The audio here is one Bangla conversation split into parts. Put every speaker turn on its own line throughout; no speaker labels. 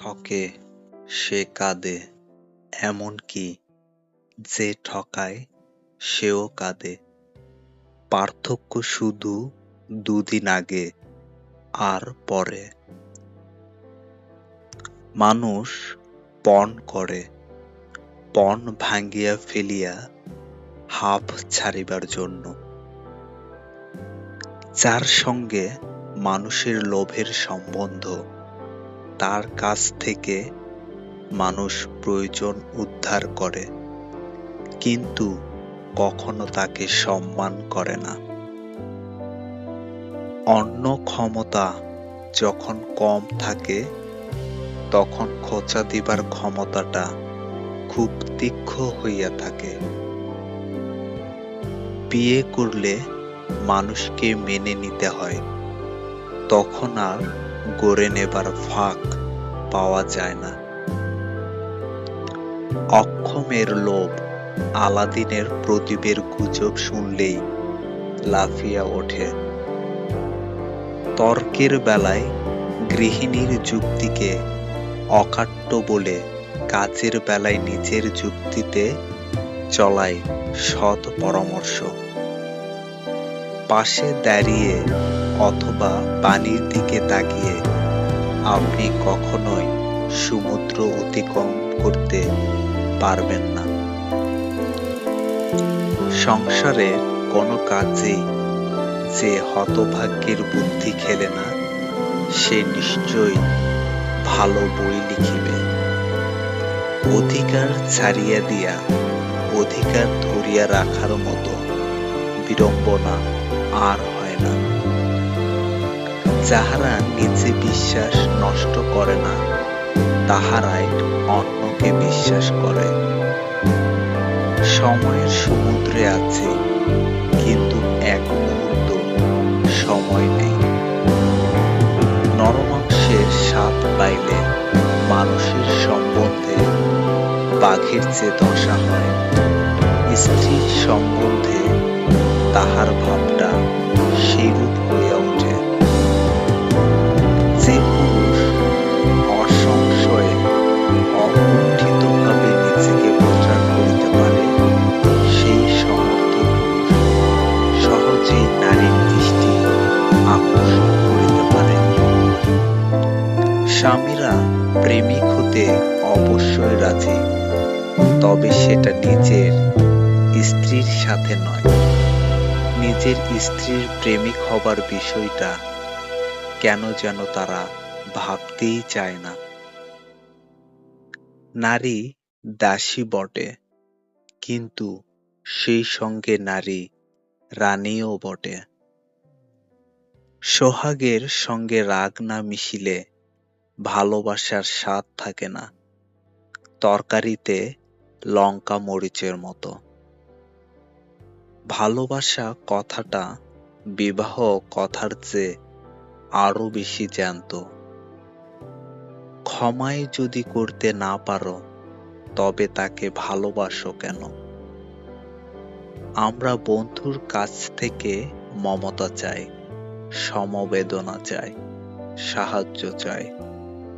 ঠকে, সে কাঁদে, এমনকি যে ঠকায়, সেও কাঁদে। পার্থক্য শুধু দুদিন আগে, আর পরে। মানুষ পণ করে, পণ ভাঙ্গিয়া ফেলিয়া হাফ ছাড়িবার জন্য। যার সঙ্গে মানুষের লোভের সম্বন্ধ তার কাছ থেকে মানুষ প্রয়োজন উদ্ধার করে, কিন্তু কখনো তাকে সম্মান করে না। অন্য ক্ষমতা যখন কম থাকে, তখন খোঁচা দিবার ক্ষমতাটা খুব তীক্ষ্ণ হইয়া থাকে। বিয়ে করলে মানুষকে মেনে নিতে হয়, তখন আর গড়ে নেবার ফাঁক পাওয়া যায় না। অক্ষমের লোভ আলাদিনের প্রদীপের গুজব শুনলেই লাফিয়া ওঠে। তর্কের বেলায় গৃহিণীর যুক্তিকে অকাট্য বলে কাজের বেলায় নিজের যুক্তিতে চলায় সৎ পরামর্শ। পাশে দাঁড়িয়ে অথবা পানির দিকে তাকিয়ে আপনি কখনোই সমুদ্র অতিক্রম করতে পারবেন না। সংসারে কোনো কাজেই যে হতভাগ্যের বুদ্ধি খেলে না, সে নিশ্চয়ই ভালো বই লিখিবে। অধিকার ছাড়িয়া দিয়া, অধিকার ধরিয়া রাখার মতো বিড়ম্বনা আর হয় না। যাহারা নিজে বিশ্বাস নষ্ট করে না তাহারাই অন্যকে বিশ্বাস করে। সময়ের সমুদ্রে আছে, কিন্তু এক মুহূর্ত সময় নেই। নরমাংসের স্বাদ পাইলে মানুষের সম্বন্ধে বাঘের যে দশা হয়, স্ত্রীর সম্বন্ধে তাহার ভাবটা সেইরূপ হইয়া ওঠে। যে পুরুষ অসংশয়ে অকুণ্ঠিতভাবে নিজেকে প্রচার করিতে পারে, সেই সমর্থ সহজেই নারীর দৃষ্টি আকর্ষণ করিতে পারে। স্বামীরা প্রেমিক হতে অবশ্যই রাজি, তবে সেটা নিজের স্ত্রীর সাথে নয়। নিজের স্ত্রীর প্রেমিক হবার বিষয়টা কেন যেন তারা ভাবতেই চায় না। নারী দাসী বটে, কিন্তু সেই সঙ্গে নারী রানীও বটে। সোহাগের সঙ্গে রাগ না মিশিলে ভালোবাসার স্বাদ থাকে না, তরকারিতে লঙ্কা মরিচের মতো। ভালোবাসা কথাটা, বিবাহ কথার চেয়ে আরও বেশি জ্যান্ত। ক্ষমাই যদি করতে না পারো, তবে তাকে ভালোবাসো কেন? আমরা বন্ধুর কাছ থেকে মমতা চাই, সমবেদনা চাই, সাহায্য চাই,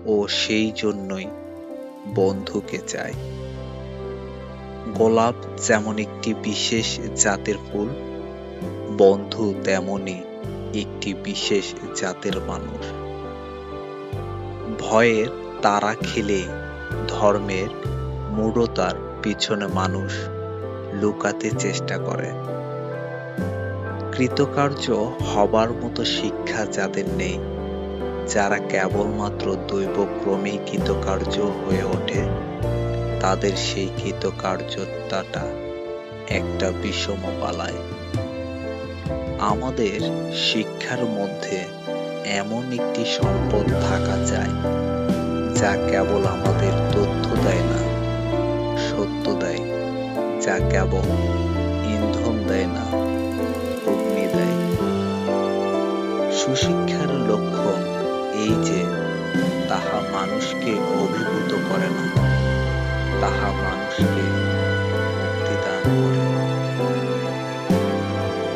ও সেই জন্যই বন্ধুকে চাই। গোলাপ যেমন একটি বিশেষ জাতের ফুল, বন্ধু তেমনই একটি বিশেষ জাতের মানুষ। ভয়ের তারা খেলে ধর্মের মূঢ়তার পিছনে মানুষ লুকাতে চেষ্টা করে। কৃতকার্য হবার মতো শিক্ষা যাদের নেই, যারা কেবলমাত্র দৈবক্রমেই কৃতকার্য হয়ে ওঠে তাদের সেই কৃতকার্যতাটা একটা বিষম পালায়। আমাদের শিক্ষার মধ্যে এমন একটি সম্পদ থাকা চাই যা কেবল আমাদের তথ্য দেয় না, সত্য দেয়, যা কেবল ইন্ধন দেয় না, অগ্নি দেয়। সুশিক্ষার লক্ষণ এই যে, তাহা মানুষকে অভিভূত করে না। 大号码都是给